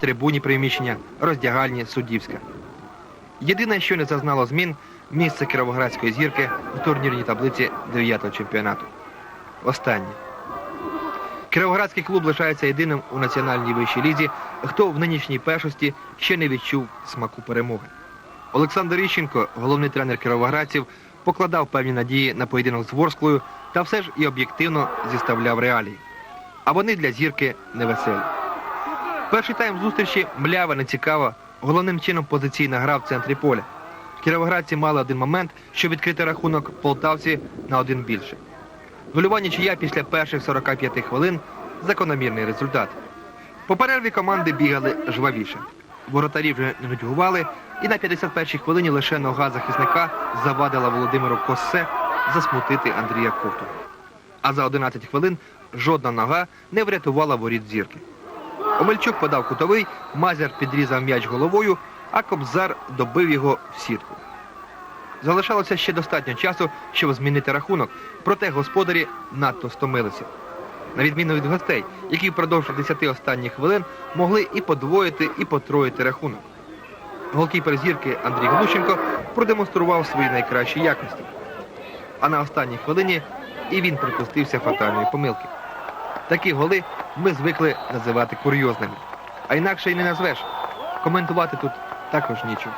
трибуні приміщення, роздягальні, суддівська. Єдине, що не зазнало змін, місце кіровоградської зірки в турнірній таблиці 9-го чемпіонату. Останнє. Кіровоградський клуб лишається єдиним у національній вищій лізі, хто в нинішній першості ще не відчув смаку перемоги. Олександр Іщенко, головний тренер кіровоградців, покладав певні надії на поєдинок з Ворсклою та все ж і об'єктивно зіставляв реалії. А вони для зірки невеселі. Перший тайм зустрічі млява нецікава, головним чином позиційна гра в центрі поля. Кіровоградці мали один момент, щоб відкрити рахунок полтавці на один більше. Голювання чия після перших 45 хвилин закономірний результат. По перерві команди бігали жвавіше. Воротарі вже не нудьгували, і на 51-й хвилині лише нога захисника завадила Володимиру Косе засмутити Андрія Ковту. А за 11 хвилин жодна нога не врятувала воріт зірки. Омельчук подав кутовий, Мазяр підрізав м'яч головою, а Кобзар добив його в сітку. Залишалося ще достатньо часу, щоб змінити рахунок, проте господарі надто стомилися. На відміну від гостей, які впродовж 10 останніх хвилин могли і подвоїти, і потроїти рахунок. Голкіпер зірки Андрій Глущенко продемонстрував свої найкращі якості. А на останній хвилині і він припустився фатальної помилки. Такі голи ми звикли називати курйозними. А інакше й не назвеш. Коментувати тут також нічого.